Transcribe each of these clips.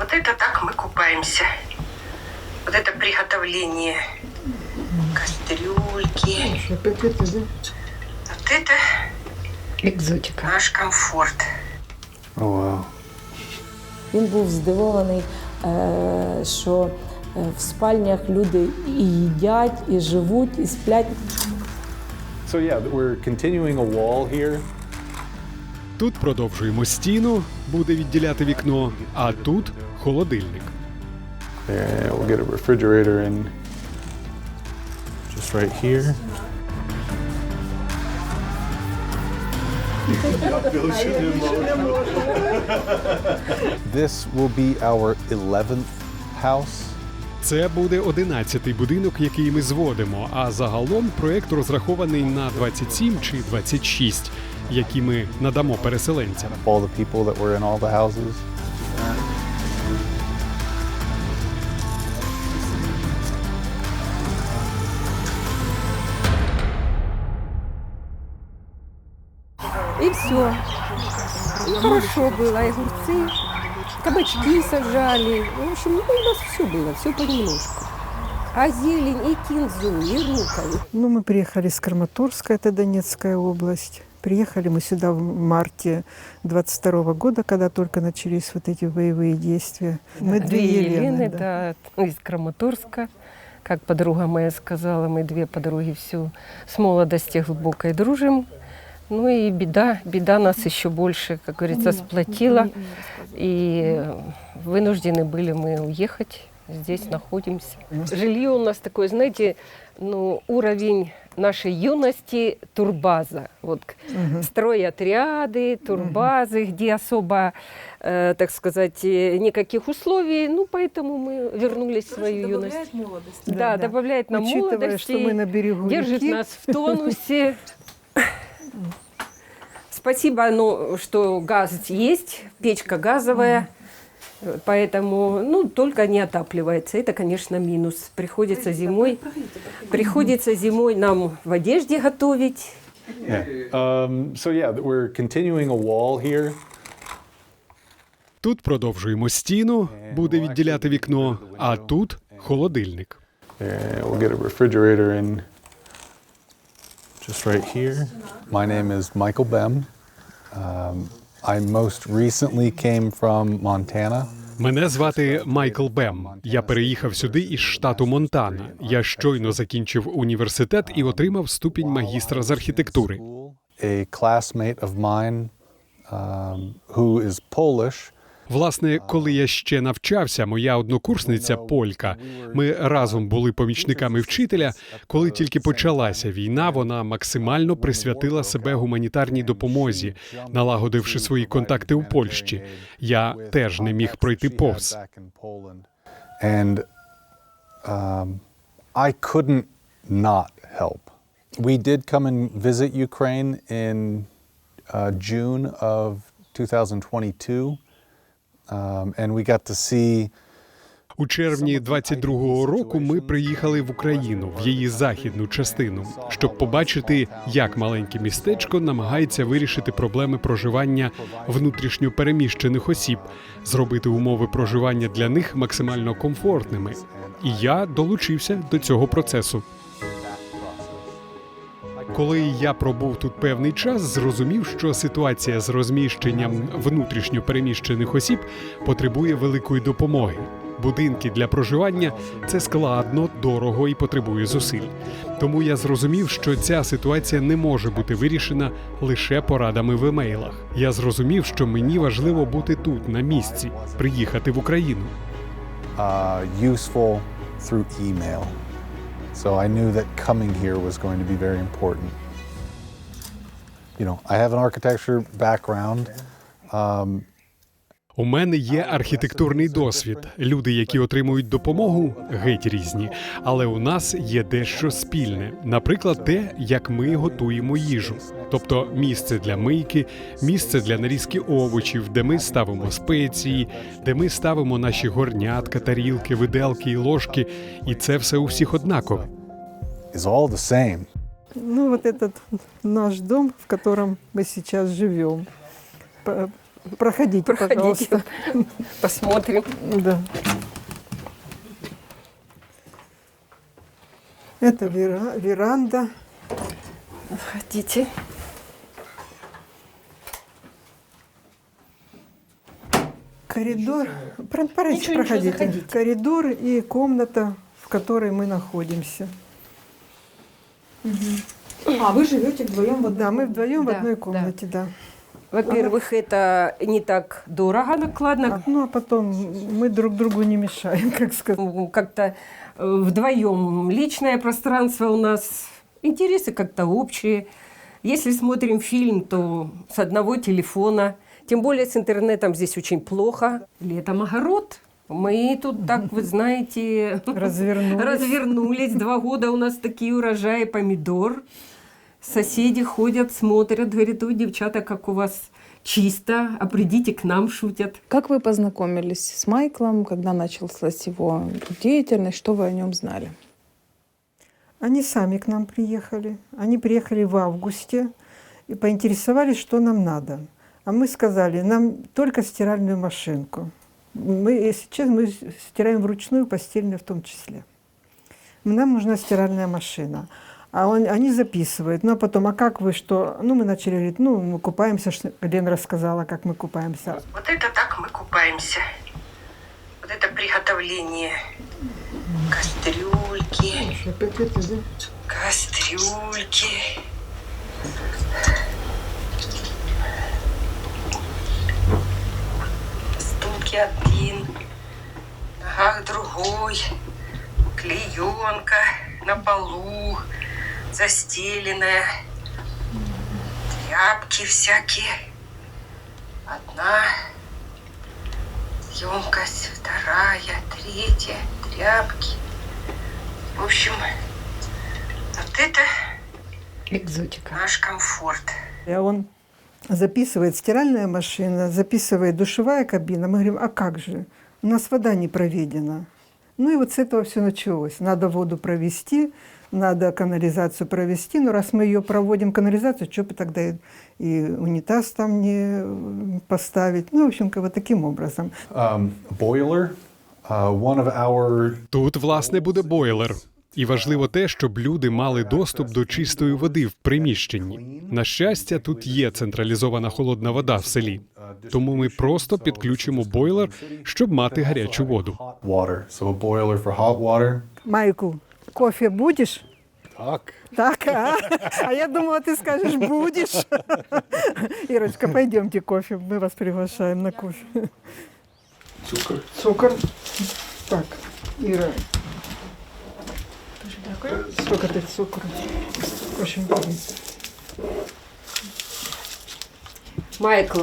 Вот это так мы купаемся. Вот это приготовление кастрюльки. Опять это, да? Вот это Екзотика. наш комфорт. Oh, wow. Він був здивований, е, що е, в спальнях люди і їдять, і живуть, і сплять. So yeah, we're continuing a wall here. Тут продовжуємо стіну, буде відділяти вікно, а тут холодильник. We'll get a refrigerator in just right here. This will be our 11th house. Це буде 11-й будинок, який ми зводимо. А загалом проект розрахований на 27 чи 26, які ми надамо переселенцям. All the people that were in all the houses. И все. Хорошо было, и огурцы, кабачки сажали. В общем, ну, у нас все было, все понемножку. А зелень и кинзу, и руколу. Ну, мы приехали с Краматорска, это Донецкая область. Приехали мы сюда в марте 22 года, когда только начались вот эти боевые действия. Мы две, Елены, да. да, из Краматорска. Как подруга моя сказала, мы две подруги все с молодости глубокой дружим. Ну и беда, беда нас еще больше, как говорится, сплотила. И вынуждены были мы уехать. Здесь находимся. Жилье у нас такое, знаете, ну, уровень нашей юности турбаза. Вот к- стройотряды, турбазы, где особо, э, так сказать, э, никаких условий. Ну, поэтому мы вернулись в свою юность. Да, Да, да. добавляет нам Учитывая, молодости. что мы на берегу держит реки. нас в тонусе. Спасибо, ну, что газ есть, печка газовая, поэтому, ну, только не отапливается. Это, конечно, минус. Приходится зимой, приходится зимой нам в одежде готовить. Yeah. Um, so yeah, we're continuing a wall here. Тут продовжуємо стіну, буде відділяти вікно, а тут холодильник. There, we'll get a refrigerator in just right here. My name is Michael Bem. Um, I most recently came from Montana. Мене звати Майкл Бем. Я переїхав сюди із штату Монтана. Я щойно закінчив університет і отримав ступінь магістра з архітектури. A classmate of mine um, who is Polish Власне, коли я ще навчався, моя однокурсниця Полька. Ми разом були помічниками вчителя. Коли тільки почалася війна, вона максимально присвятила себе гуманітарній допомозі, налагодивши свої контакти у Польщі. Я теж не міг пройти повз. Um, I couldn't not help. We did come and visit Ukraine in uh, June of 2022, um, and we got to see У червні 22-го року ми приїхали в Україну в її західну частину, щоб побачити, як маленьке містечко намагається вирішити проблеми проживання внутрішньо переміщених осіб, зробити умови проживання для них максимально комфортними. І я долучився до цього процесу. Коли я пробув тут певний час, зрозумів, що ситуація з розміщенням внутрішньо переміщених осіб потребує великої допомоги. Будинки для проживання це складно, дорого і потребує зусиль. Тому я зрозумів, що ця ситуація не може бути вирішена лише порадами в емейлах. Я зрозумів, що мені важливо бути тут, на місці, приїхати в Україну. uh, useful through email. So I knew that coming here was going to be very important. You know, I have an architecture background. Um, У мене є архітектурний досвід. Люди, які отримують допомогу, геть різні. Але у нас є дещо спільне. Наприклад, те, як ми готуємо їжу, тобто місце для мийки, місце для нарізки овочів, де ми ставимо спеції, де ми ставимо наші горнятка, тарілки, виделки і ложки. І це все у всіх однакове. the same. Ну, вот этот наш дом, в котором мы сейчас живем. Проходите, Проходите, пожалуйста. посмотрим. Да. Это вера- веранда. Заходите. Коридор. Про- Ничего, ничего, проходите. заходите. Коридор и комната, в которой мы находимся. А вы живете вдвоем в Да, мы вдвоем в Да, одной да. комнате, да. Во-первых, это не так дорого, накладно. А, Ну, а потом мы друг другу не мешаем, как сказать. М, Как-то э, вдвоем личное пространство у нас, интересы как-то общие. Если смотрим фильм, то с одного телефона. Тем более с интернетом здесь очень плохо. Летом огород. Мы тут так, вы знаете, Развернулись. развернулись. Два года у нас такие урожаи помидор. Соседи ходят, смотрят, говорят, ой, девчата, как у вас чисто, а придите к нам, шутят. Как вы познакомились с Майклом, когда началась его деятельность, что вы о нем знали? Они сами к нам приехали. Они приехали в августе и поинтересовались, что нам надо. А мы сказали, нам только стиральную машинку. Мы, если честно, мы стираем вручную, постельное в том числе. Нам нужна стиральная машина. А он, они записывают. Ну, а потом, а как вы что? Ну, мы начали говорить, ну, мы купаемся. Лена рассказала, как мы купаемся. Вот это так мы купаемся. Вот это приготовление кастрюльки, кастрюльки. Стулки один, ногах другой, клеенка на полу, застеленная, тряпки всякие. Одна емкость, вторая, третья, тряпки. В общем, вот это Экзотика. наш комфорт. И он записывает стиральная машина, записывает душевая кабина. Мы говорим, а как же? У нас вода не проведена. Ну и вот с этого все началось. Надо воду провести, надо канализацию провести. Но раз мы ее проводим, канализацию, что бы тогда и, и унитаз там не э, поставить? Ну, в общем, как вот таким образом. Um, boiler. Uh, one of our Тут, власне, буде бойлер. І важливо те, щоб люди мали доступ до чистої води в приміщенні. На щастя, тут є централізована холодна вода в селі. Тому ми просто підключимо бойлер, щоб мати гарячу воду. hot water. So a boiler for hot water. Майку, кофе будешь? Так. Так, а? А я думала, ты скажешь, будешь. Ирочка, пойдемте кофе, мы вас приглашаем на кофе. Цукор. Цукор. Так, Ира. Сколько ты цукру? Очень много. Майкл,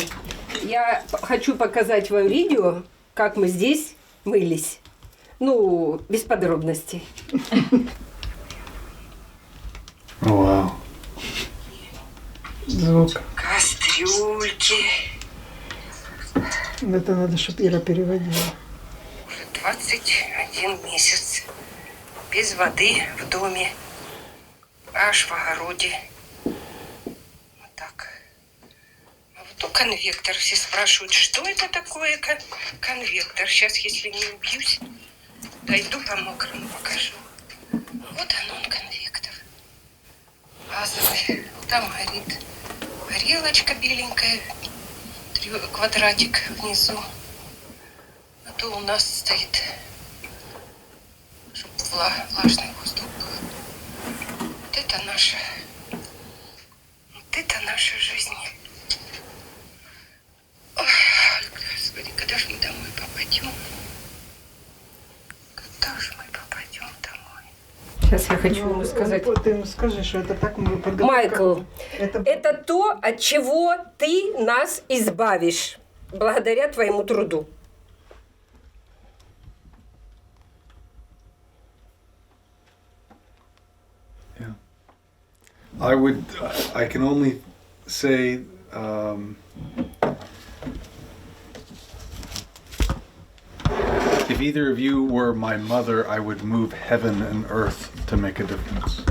я хочу показать вам видео, как мы здесь мылись. Ну, без подробностей. Wow. Звук. Кастрюльки. Это надо, чтобы Ира переводила. Уже 21 месяц. Без воды в доме. Аж в огороде. Вот так. А вот у конвектор. Все спрашивают, что это такое кон- конвектор. Сейчас, если не убьюсь, дойду по мокрому покажу. Вот он, он конвектор. Газовый. Там горит горелочка беленькая. Квадратик внизу. А то у нас стоит, чтобы влажный воздух был. Вот это наша, это наша жизнь. Ой, Господи, когда же мы домой попадем? Когда же мы попадем домой? Сейчас я хочу ему сказать. Вот ты ему скажи, что это так мы подготовка. Майкл, Это, это то, от чего ты нас избавишь, благодаря твоему труду. I would. I can only say. Um, if either of you were my mother, I would move heaven and earth to make a difference.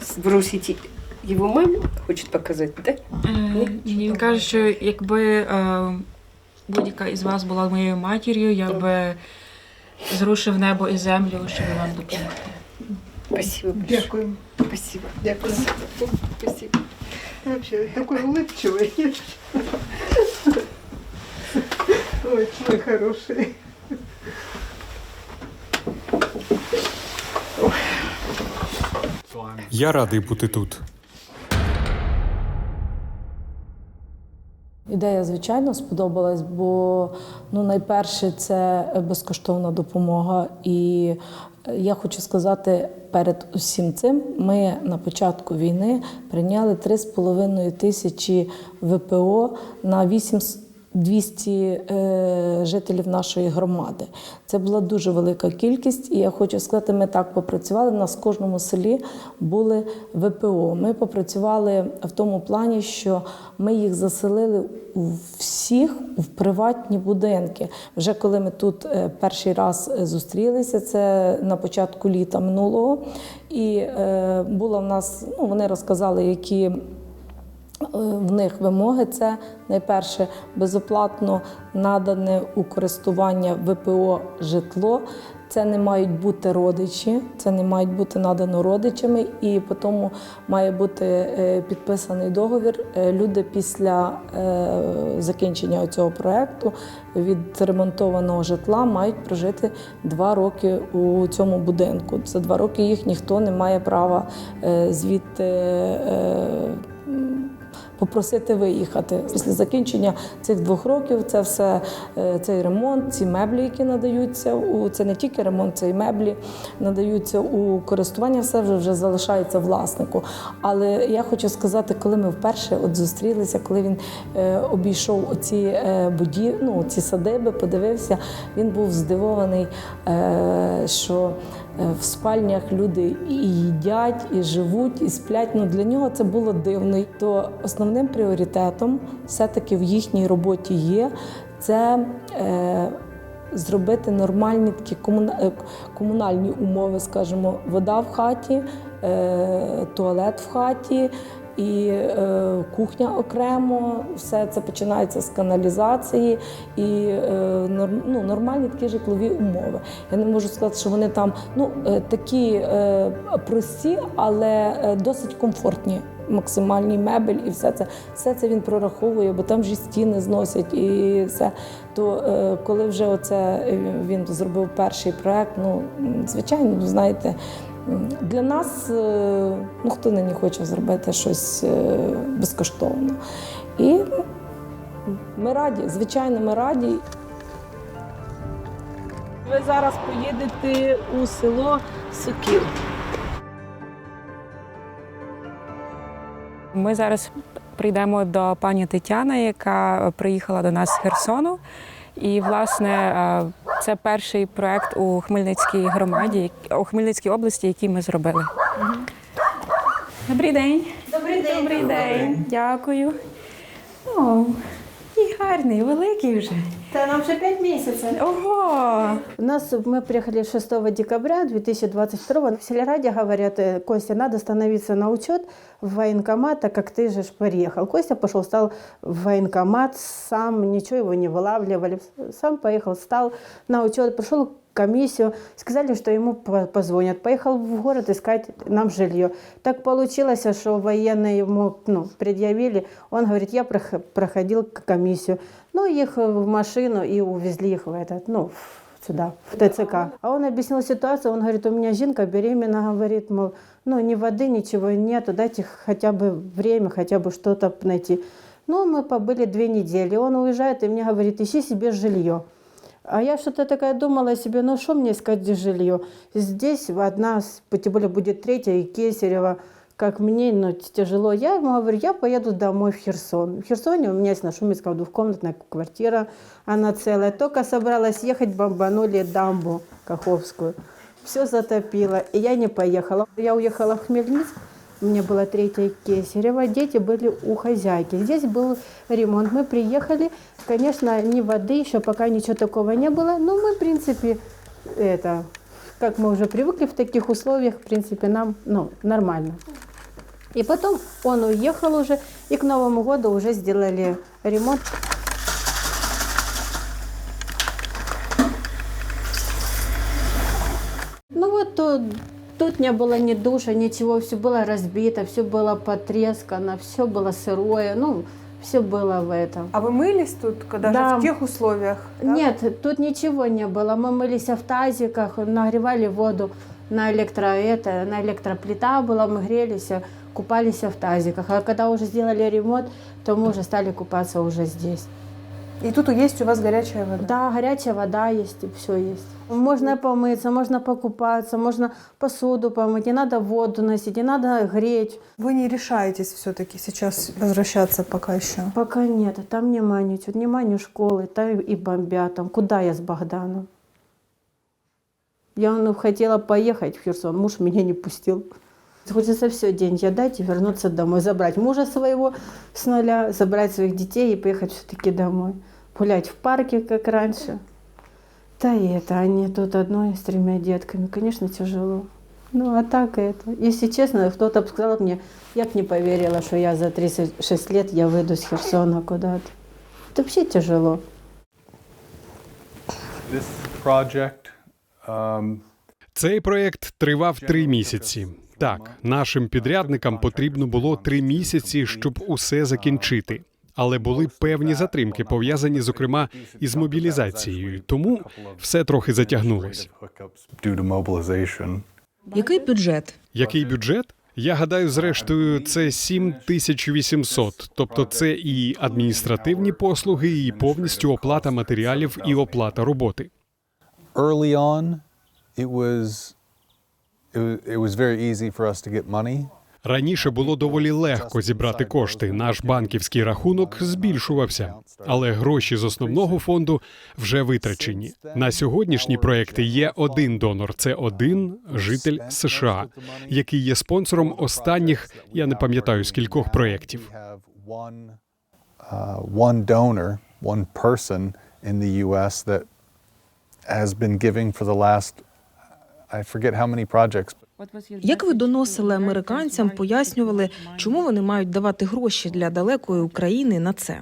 Сбросите Его мама хочет показать, да? Е, він каже, що якби е, будь-яка із вас була моєю матір'ю, я би зрушив небо і землю, щоб вам допомогти. Спасибо большое. Дякую. Спасибо. Дякую. Спасибо. Вообще такой улыбчивый. Ой, мой хороший. Я радий бути тут. Ідея, звичайно, сподобалась, бо ну, найперше це безкоштовна допомога. І я хочу сказати, перед усім цим ми на початку війни прийняли 3,5 тисячі ВПО на 8 200 е, жителів нашої громади. Це була дуже велика кількість, і я хочу сказати, ми так попрацювали. У нас в кожному селі були ВПО. Ми попрацювали в тому плані, що ми їх заселили у всіх в приватні будинки. Вже коли ми тут е, перший раз е, зустрілися, це на початку літа минулого, і була в нас, ну вони розказали, які в них вимоги це найперше безоплатно надане у користування ВПО житло. Це не мають бути родичі, це не мають бути надано родичами, і по тому має бути е, підписаний договір. Е, Люди після е, закінчення цього проекту від ремонтованого житла мають прожити два роки у цьому будинку. За два роки їх ніхто не має права е, звідти. Попросити виїхати після закінчення цих двох років. Це все е, цей ремонт, ці меблі, які надаються у це не тільки ремонт, це і меблі надаються у користування. Все вже вже залишається власнику. Але я хочу сказати, коли ми вперше от зустрілися, коли він е, обійшов оці е, будів, ну ці садиби, подивився, він був здивований, що в спальнях люди і їдять, і живуть, і сплять. Ну для нього це було дивно. То основним пріоритетом все-таки в їхній роботі є це. Е, Зробити нормальні такі е, комунальні умови, скажімо, вода в хаті, е, туалет в хаті і е, кухня окремо. Все це починається з каналізації і е, ну, нормальні такі житлові умови. Я не можу сказати, що вони там ну, е, такі е, прості, але е, досить комфортні. Максимальний мебель і все це, все це він прораховує, бо там же стіни зносять і все. То е, коли вже оце е, він зробив перший проект, ну звичайно, ви знаєте, для нас е, ну хто нині хоче зробити щось е, безкоштовно. І ми раді, звичайно, ми раді. Ви зараз поїдете у село Сокіл. Ми зараз прийдемо до пані Тетяни, яка приїхала до нас з Херсону. І, власне, е, це перший проект у Хмельницькій громаді, у Хмельницькій області, який ми зробили. Добрий день. Добрий день. Добрий день. Дякую. О, і гарний, великий вже. Та нам вже 5 місяців. Ого! У нас мы приехали 6 декабря 2022 В Сельраде говорят, э, Костя, надо становиться на учет в военкомат, так как ты же ж приехал. Костя пошел, стал в военкомат, сам, ничего его не вылавливали. Сам поехал, стал на учет, прошел комиссию, сказали, что ему по- позвонят. Поехал в город искать нам жилье. Так получилось, что военные ему ну, предъявили. Он говорит, я прох- проходил комиссию. Ну, их в машину и увезли их в этот, ну, сюда, в ТЦК. А он объяснил ситуацию, он говорит, у меня жинка беременна, говорит, мол, ну, ни воды, ничего нету, дайте хотя бы время, хотя бы что-то найти. Ну, мы побыли две недели, он уезжает и мне говорит, ищи себе жилье. А я что-то такая думала себе, ну что мне искать жилье? Здесь одна, тем более будет третья, и Кесарева, как мне, ну, тяжело. Я ему говорю, я поеду домой в Херсон. В Херсоне у меня есть на Шуменском двухкомнатная квартира, она целая. Только собралась ехать, бомбанули дамбу Каховскую. Все затопило, и я не поехала. Я уехала в Хмельницк, у меня была третья Кесарева, дети были у хозяйки. Здесь был ремонт. Мы приехали, конечно, ни воды, еще пока ничего такого не было, но мы, в принципе, это, как мы уже привыкли в таких условиях, в принципе, нам ну, нормально. И потом он уехал уже, и к Новому году уже сделали ремонт. Ну вот тут, тут не было ни душа, ничего, все было разбито, все было потрескано, все было сырое, ну, все было в этом. А вы мылись тут, когда Да. же в тех условиях? да? Нет, тут ничего не было. Мы мылись в тазиках, нагревали воду на электро это, на электроплита была, мы грелись, купались в тазиках. А когда уже сделали ремонт, то мы уже стали купаться уже здесь. И тут есть у вас горячая вода? Да, горячая вода есть, и все есть. Можно помыться, можно покупаться, можно посуду помыть, не надо воду носить, не надо греть. Вы не решаетесь все-таки сейчас возвращаться пока еще? Пока нет, там нема ничего, нема ни школы, там и бомбят, там куда я с Богданом? Я ну, хотела поехать в Херсон, муж меня не пустил. Хочется все деньги отдать и вернуться домой, забрать мужа своего с нуля, забрать своих детей и поехать все-таки домой. Гулять в парке, как раньше. Да и это, они тут одной с тремя детками, конечно, тяжело. Ну, а так это. Если честно, кто-то бы сказал мне, я бы не поверила, что я за 36 лет я выйду с Херсона куда-то. Это вообще тяжело. This project, um, Цей проєкт тривав три місяці. Так, нашим підрядникам потрібно було три місяці, щоб усе закінчити. Але були певні затримки, пов'язані зокрема із мобілізацією. Тому все трохи затягнулось. Який бюджет? Який бюджет? Я гадаю, зрештою, це 7800, тобто це і адміністративні послуги, і повністю оплата матеріалів і оплата роботи. Early on, it was, Раніше було доволі легко зібрати кошти. Наш банківський рахунок збільшувався, але гроші з основного фонду вже витрачені. На сьогоднішні проекти є один донор. Це один житель США, який є спонсором останніх, я не пам'ятаю скількох проєктів. Uh, one donor, one person in the U.S. that has been giving for the last, I forget how many projects. Як ви доносили американцям, пояснювали, чому вони мають давати гроші для далекої України на це?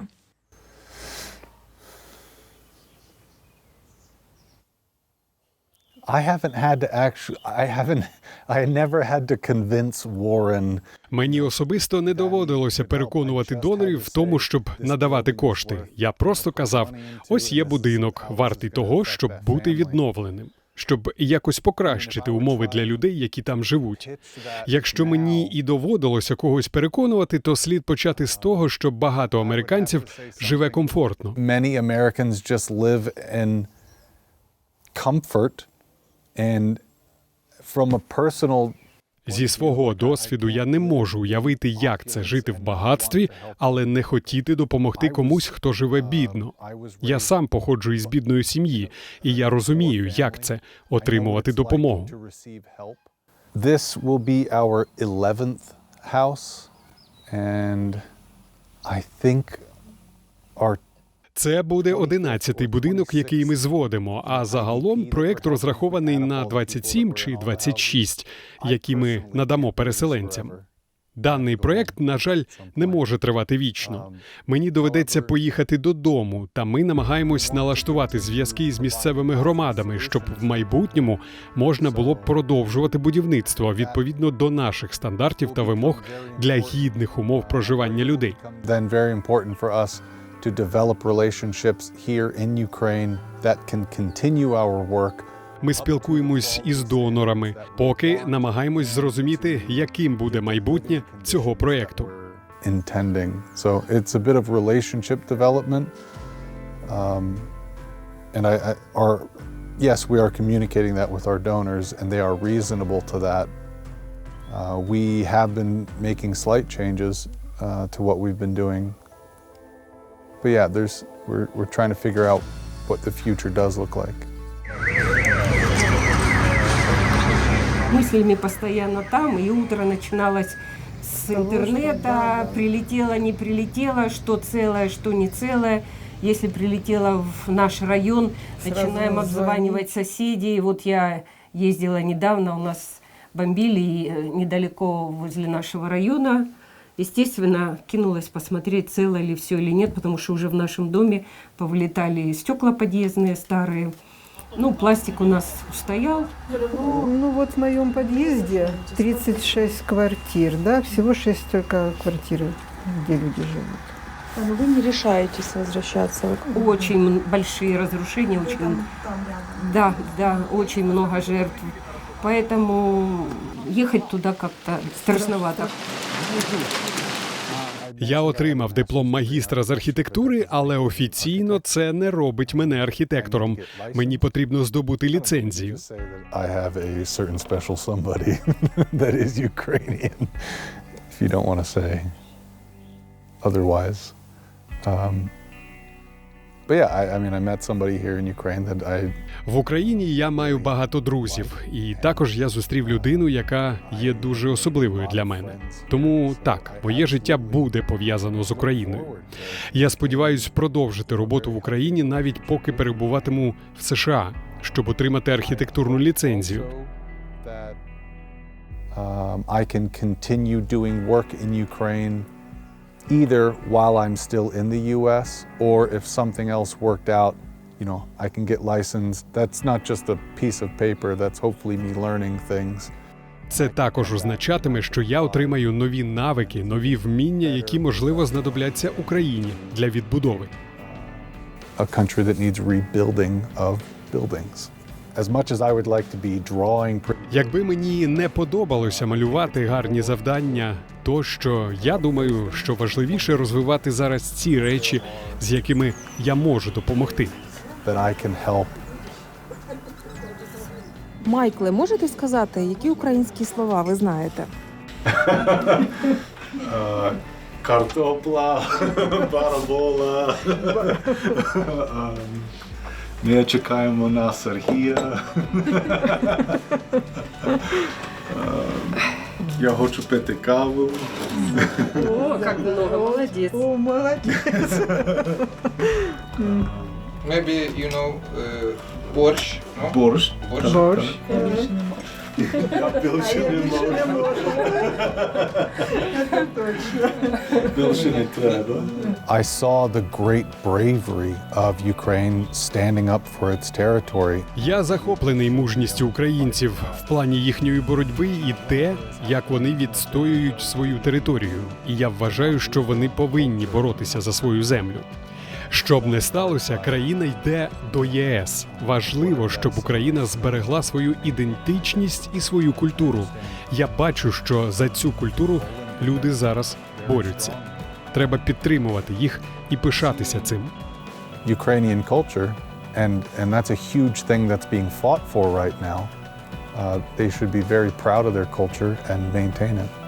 I haven't had to actually, I haven't, I never had to convince Warren Мені особисто не доводилося переконувати донорів в тому, щоб надавати кошти. Я просто казав: ось є будинок, вартий того, щоб бути відновленим, щоб якось покращити умови для людей, які там живуть. Якщо мені і доводилося когось переконувати, то слід почати з того, що багато американців живе комфортно. many Americans just live in comfort and from a personal Зі свого досвіду я не можу уявити, як це жити в багатстві, але не хотіти допомогти комусь, хто живе бідно. Я сам походжу із бідної сім'ї, і я розумію, як це отримувати допомогу. This will be our 11th house and I think our Це буде одинадцятий будинок, який ми зводимо. А загалом проект розрахований на 27 чи 26, які ми надамо переселенцям. Даний проект, на жаль, не може тривати вічно. Мені доведеться поїхати додому, та ми намагаємось налаштувати зв'язки з місцевими громадами, щоб в майбутньому можна було б продовжувати будівництво відповідно до наших стандартів та вимог для гідних умов проживання людей. then very important for us to develop relationships here in Ukraine that can continue our work Ми спілкуємось із донорами, поки намагаємось зрозуміти, яким буде майбутнє цього проєкту. intending. So it's a bit of relationship development. Um, and I, I are yes, we are communicating that with our donors, and they are reasonable to that. Uh, we have been making slight changes uh, to what we've been doing. But yeah, there's we're, we're trying to figure out what the future does look like. мыслями постоянно там, и утро начиналось с интернета, прилетело, не прилетело, что целое, что не целое. Если прилетело в наш район, начинаем обзванивать соседей. Вот я ездила недавно, у нас бомбили э, недалеко возле нашего района. Естественно, кинулась посмотреть, цело ли все или нет, потому что уже в нашем доме повылетали стекла подъездные старые. Ну, пластик у нас устоял. Ну вот в моем подъезде 36 квартир, да, всего 6 только квартир, где люди живут. Но вы не решаетесь возвращаться. Очень большие разрушения, очень, да, да, очень много жертв. Поэтому ехать туда как-то страшновато. Я отримав диплом магістра з архітектури, але офіційно це не робить мене архітектором. Мені потрібно здобути ліцензію. If you don't want to say otherwise. Um, В Україні я маю багато друзів, і також я зустрів людину, яка є дуже особливою для мене. Тому так, моє життя буде пов'язано з Україною. Я сподіваюся продовжити роботу в Україні навіть поки перебуватиму в США, щоб отримати архітектурну ліцензію. um, I can continue doing work in Ukraine either while I'm still in the US or if something else worked out, you know, I can get licensed. That's not just a piece of paper, that's hopefully me learning things. Це також означатиме, що я отримаю нові навики, нові вміння, які можливо знадобляться Україні для відбудови. A country that needs rebuilding of buildings. As much as I would like to be drawing Якби мені не подобалося малювати гарні завдання, то що я думаю, що важливіше розвивати зараз ці речі, з якими я можу допомогти. Майкле, можете сказати, які українські слова ви знаєте? Картопла, барабола. Ми чекаємо на Сергія. Я хочу пити каву. О, как много, молодец. О, молодец. Maybe you know uh, борщ, no? Борщ. Борщ. Борщ. Я більше не можу. Більше треба. I saw the great bravery of Ukraine standing up for its territory. Я захоплений мужністю українців в плані їхньої боротьби і те, як вони відстоюють свою територію. І я вважаю, що вони повинні боротися за свою землю. Щоб не сталося, країна йде до ЄС. Важливо, щоб Україна зберегла свою ідентичність і свою культуру. Я бачу, що за цю культуру люди зараз борються. Треба підтримувати їх і пишатися цим. Ukrainian culture, and, and that's a huge thing that's being fought for right now. Uh, they should be very proud of their culture and maintain it.